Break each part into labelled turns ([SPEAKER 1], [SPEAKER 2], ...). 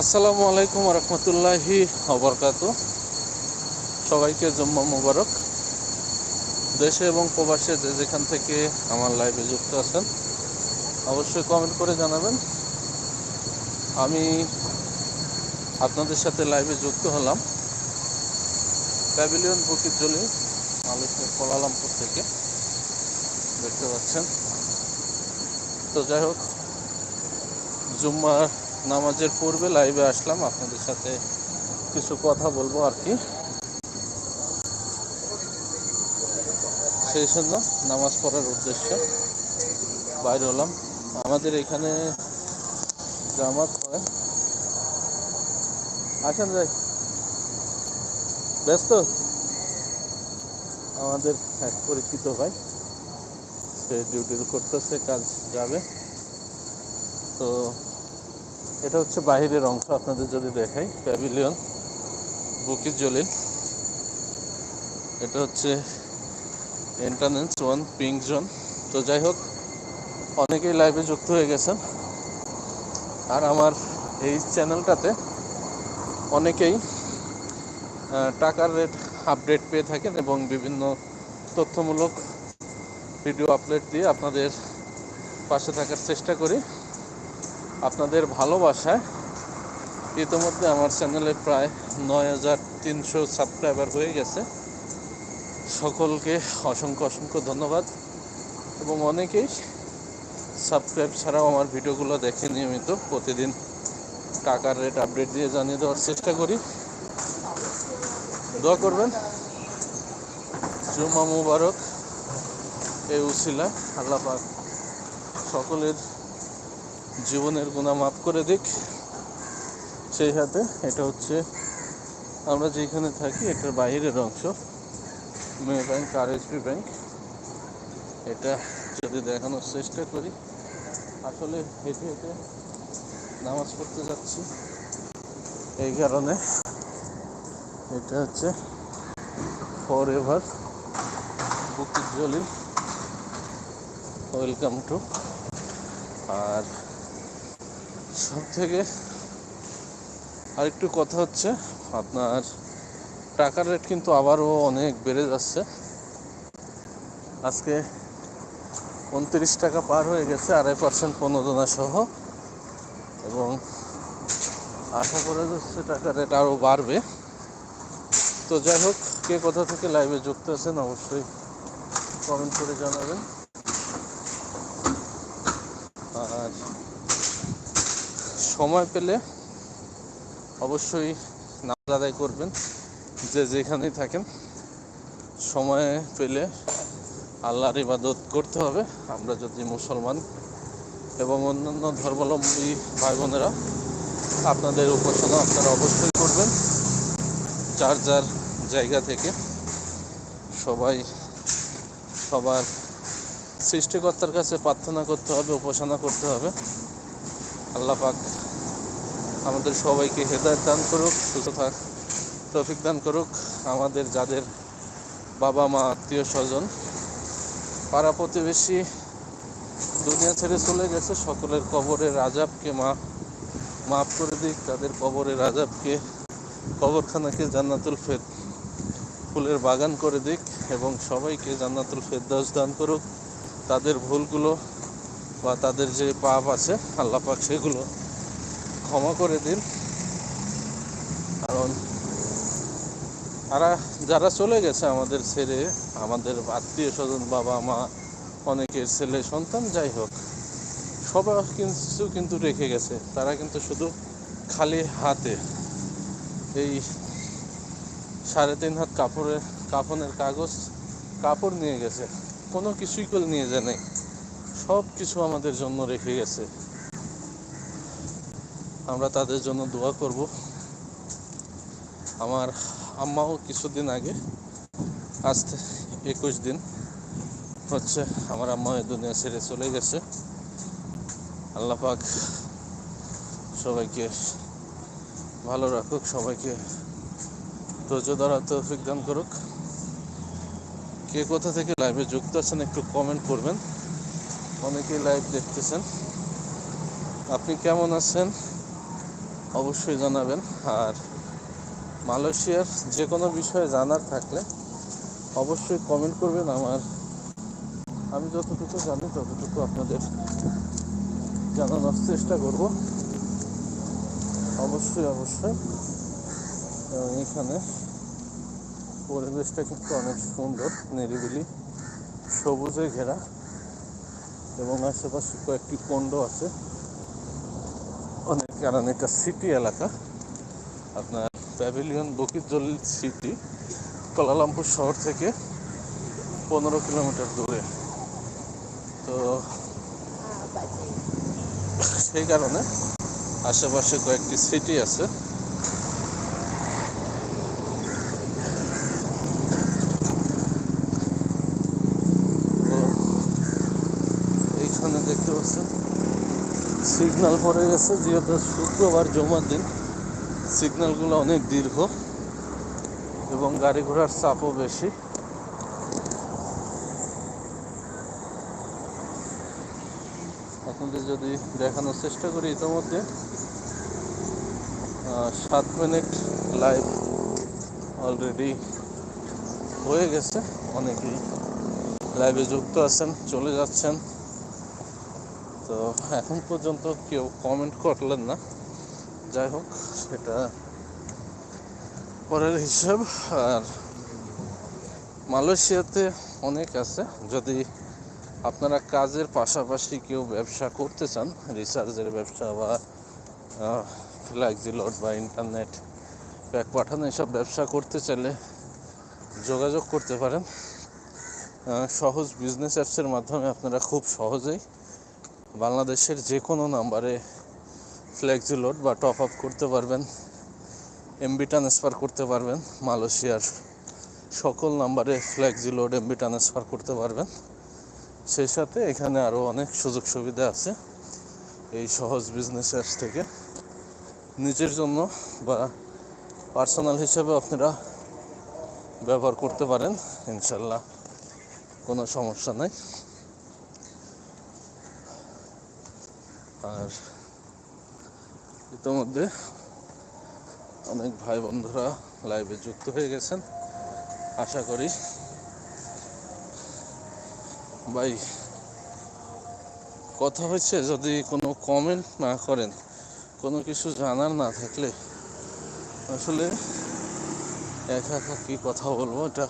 [SPEAKER 1] আসসালামু আলাইকুম রহমতুল্লাহি অবরকাত সবাইকে জম্মা মুবারক। দেশে এবং প্রবাসে যে যেখান থেকে আমার লাইভে যুক্ত আছেন, অবশ্যই কমেন্ট করে জানাবেন। আমি আপনাদের সাথে লাইভে যুক্ত হলাম প্যাভিলিয়ন বুকির জলি মালয়েশিয়ার কোলালামপুর থেকে। দেখতে পাচ্ছেন। তো যাই হোক, জুম্মার নামাজের পূর্বে লাইভে আসলাম, আপনাদের সাথে কিছু কথা বলব আর কি। সেই জন্য নামাজ পড়ার উদ্দেশ্যে বাইর হলাম। আমাদের এখানে জামাত হয়। আসেন যাই। ব্যস্ত? আমাদের এক পরিচিত ভাই, সে ডিউটি করতেছে, কাজ যাবে। তো এটা হচ্ছে বাহিরের অংশ, আপনাদের যদি দেখাই প্যাভিলিয়ন বুকির জলিল এটা হচ্ছে এন্টারেন্স ওয়ান পিঙ্ক জোন তো যাই হোক, অনেকেই লাইভে যুক্ত হয়ে গেছেন। আর আমার এই চ্যানেলটাতে অনেকেই টাকার রেট আপডেট পেয়ে থাকেন এবং বিভিন্ন তথ্যমূলক ভিডিও আপলোড দিয়ে আপনাদের পাশে থাকার চেষ্টা করি। আপনাদের ভালোবাসায়। ইতিমধ্যে আমার চ্যানেলে প্রায় নয় হাজার তিনশো সাবস্ক্রাইবার হয়ে গেছে। সকলকে অসংখ্য অসংখ্য ধন্যবাদ। এবং অনেকেই সাবস্ক্রাইব ছাড়াও আমার ভিডিওগুলো দেখে নিয়মিত প্রতিদিন টাকার রেট আপডেট দিয়ে জানিয়ে দেওয়ার চেষ্টা করি। দোয়া করবেন। জুমা মুবারক। এই উসিলা আল্লাহ পাক সকলের জীবনের গুণা মাফ করে দিক। সেই হাতে এটা হচ্ছে আমরা যেখানে থাকি, এটার বাইরের অংশ। মে ব্যাংক, আর এসবি ব্যাংক। এটা যদি দেখানোর চেষ্টা করি, আসলে হেঁটে হেঁটে নামাজ পড়তে যাচ্ছি। এই কারণে এটা হচ্ছে ফর এভার বুকির জলিল। ওয়েলকাম টু আর সব থেকে আরেকটু কথা হচ্ছে, আপনার টাকার রেট কিন্তু আবারও অনেক বেড়ে যাচ্ছে। আজকে উনত্রিশ টাকা পার হয়ে গেছে, আড়াই পার্সেন্ট প্রণোদনা সহ। এবং আশা করা যাচ্ছে টাকার রেট আরও বাড়বে। তো যাই হোক, কে কোথা থেকে লাইভে যুক্ত আছেন অবশ্যই কমেন্ট করে জানাবেন। সময় পেলে অবশ্যই নামাজ আদায় করবেন, যে যেখানেই থাকেন। সময় পেলে আল্লাহর ইবাদত করতে হবে। আমরা যদি মুসলমান এবং অন্যান্য ধর্মাবলম্বী ভাই বোনেরা আপনাদের উপাসনা আপনারা অবশ্যই করবেন। যার যার জায়গা থেকে সবাই সবার সৃষ্টিকর্তার কাছে প্রার্থনা করতে হবে, উপাসনা করতে হবে। আল্লাহ পাক আমাদের সবাইকে হেদায়ত দান করুক, সুস্থ থাক, তৌফিক দান করুক। আমাদের যাদের বাবা মা, আত্মীয় স্বজন, পাড়া প্রতিবেশী, দুনিয়া ছেড়ে চলে গেছে, সকলের কবরের আজাবকে মা, মাফ করে দিক। তাদের কবরের আজাবকে কবরখানাকে জান্নাতুল ফেদ ফুলের বাগান করে দিক এবং সবাইকে জান্নাতুল ফেরদাউস দান করুক। তাদের ভুলগুলো বা তাদের যে পাপ আছে আল্লাপাক সেগুলো ক্ষমা করে দিন। কারণ তারা, যারা চলে গেছে আমাদের ছেড়ে, আমাদের আত্মীয় স্বজন, বাবা মা, অনেকের ছেলে, সন্তান যাই হোক, সবাই কিছু কিন্তু রেখে গেছে। তারা কিন্তু শুধু খালি হাতে এই সাড়ে তিন হাত কাপড়ের কাফনের কাগজ, কাপড় নিয়ে গেছে। কোনো কিছুই করে নিয়ে যায় নাই। সব কিছু আমাদের জন্য রেখে গেছে। আমরা তাদের জন্য দোয়া করব। আমার আম্মাও কিছুদিন আগে, আজ একুশ দিন হচ্ছে আমার আম্মা দুনিয়া ছেড়ে চলে গেছে। আল্লাহ পাক সবাইকে ভালো রাখুক, সবাইকে ধৈর্য ধরার তৌফিক দান করুক। কে কোথা থেকে লাইভে যুক্ত আছেন একটু কমেন্ট করবেন। অনেকেই লাইভ দেখতেছেন। আপনি কেমন আছেন? অবশ্যই জানাবেন। আর মালয়েশিয়ার যে কোনো বিষয়ে জানার থাকলে অবশ্যই কমেন্ট করবেন আমার। আমি যতটুকু জানি ততটুকু আপনাদের জানানোর চেষ্টা করব। অবশ্যই অবশ্যই। এখানে পরিবেশটা কিন্তু অনেক সুন্দর, নিরিবিলি, সবুজে ঘেরা। এবং আশেপাশে কয়েকটি পণ্ড আছে। কারণ এটা সিটি এলাকা। আপনার প্যাভিলিয়ন বকিজল সিটি, কোলালামপুর শহর থেকে পনেরো কিলোমিটার দূরে। তো সেই কারণে আশেপাশে কয়েকটি সিটি আছে। এইখানে দেখতে পাচ্ছেন সিগন্যাল পড়ে গেছে, যেহেতু শুক্রবার, জমার দিন। সিগনালগুলো অনেক দীর্ঘ এবং গাড়ি ঘোড়ার চাপও বেশি। আপনাদের যদি দেখানোর চেষ্টা করি ইতিমধ্যে সাত মিনিট লাইভ অলরেডি হয়ে গেছে। অনেকেই লাইভে যুক্ত আছেন, চলে যাচ্ছেন। তো এখন পর্যন্ত কেউ কমেন্ট করলেন না। যাই হোক, সেটা পরের হিসাব। আর মালয়েশিয়াতে অনেক আছে। যদি আপনারা কাজের পাশাপাশি কেউ ব্যবসা করতে চান রিসার্চের ব্যবসা বা ফ্ল্যাক্সিলোড বা ইন্টারনেট প্যাক পাঠানো, এসব ব্যবসা করতে চাইলে যোগাযোগ করতে পারেন। সহজ বিজনেস অ্যাপসের মাধ্যমে আপনারা খুব সহজেই বাংলাদেশের যে কোনো নাম্বারে ফ্ল্যাক্সিলোড বা টপ আপ করতে পারবেন এমবি ট্রান্সফার করতে পারবেন, মালয়েশিয়ার সকল নাম্বারে ফ্ল্যাক্সিলোড এমবি ট্রান্সফার করতে পারবেন। সেই সাথে এখানে আরও অনেক সুযোগ সুবিধা আছে এই সহজ বিজনেস অ্যাপস থেকে। নিজের জন্য বা পার্সোনাল হিসেবে আপনারা ব্যবহার করতে পারেন, ইনশাল্লাহ কোনো সমস্যা নাই। আর ইতোমধ্যে অনেক ভাই বন্ধুরা লাইভে যুক্ত হয়ে গেছেন। আশা করি ভাই, কথা হচ্ছে যদি কোনো কমেন্ট না করেন, কোনো কিছু জানার না থাকলে আসলে একা একা কী কথা বলব এটা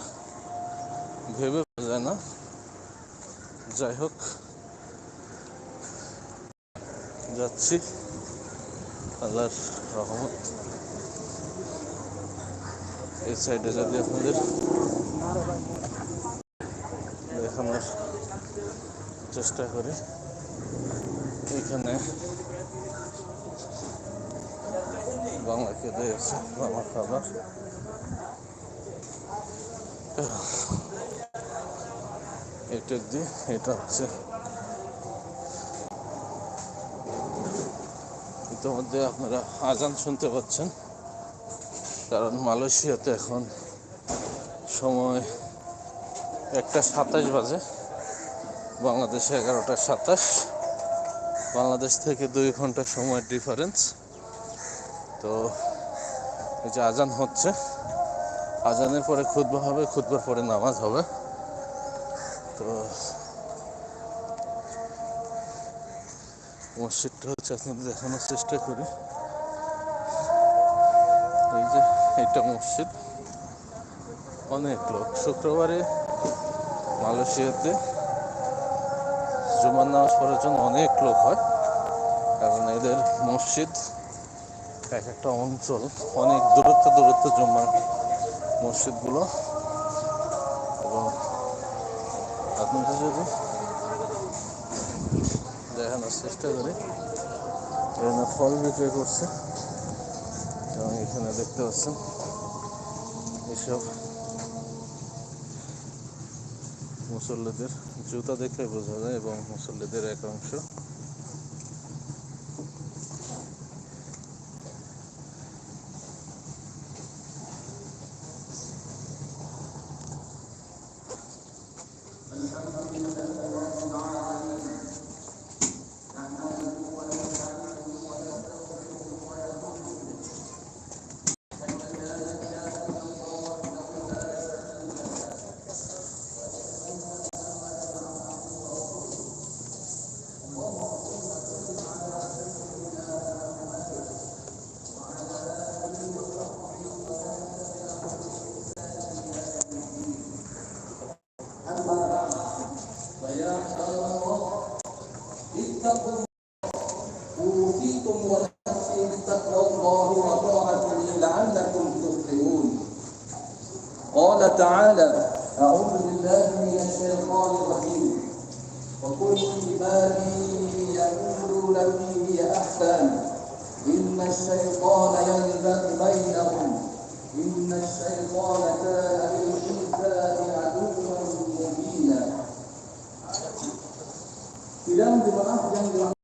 [SPEAKER 1] ভেবে যায় না। যাই হোক যাচ্ছি। আল্লাহর রহমত। এই সাইডে যদি আপনাদের। দেখানোর চেষ্টা করি। এখানে বাংলা খেতে এসে বাংলা খাবার। এটা দিয়ে এটা হচ্ছে ইতিমধ্যে আপনারা আজান শুনতে পাচ্ছেন। কারণ মালয়েশিয়াতে এখন সময় একটা সাতাশ বাজে। বাংলাদেশে এগারোটা সাতাশ। বাংলাদেশ থেকে দুই ঘণ্টা সময় ডিফারেন্স তো এই যে আজান হচ্ছে, আজানের পরে খুতবা হবে, খুতবার পরে নামাজ হবে। তো মসজিদটা হচ্ছে আপনাদের দেখানোর চেষ্টা করি। এই যে, এটা মসজিদ অনেক লোক। শুক্রবারে মালয়েশিয়াতে জুমার নামাজ পড়ার জন্য অনেক লোক হয়, কারণ এদের মসজিদ এক একটা অঞ্চল। অনেক দূরত্ব দূরত্ব জুম্মার মসজিদগুলো। এবং আপনাদের যদি দেখানোর চেষ্টা করি। এখানে ফল বিক্রি করছে। এবং এখানে দেখতে পাচ্ছেন, এসব মুসল্লিদের জুতা দেখে বোঝা যায় এবং মুসল্লিদের এক অংশ
[SPEAKER 2] عبادي يقولوا التي هي أحسن. إن الشيطان ينزغ بينهم إن الشيطان كان للإنسان عدوا مبينا.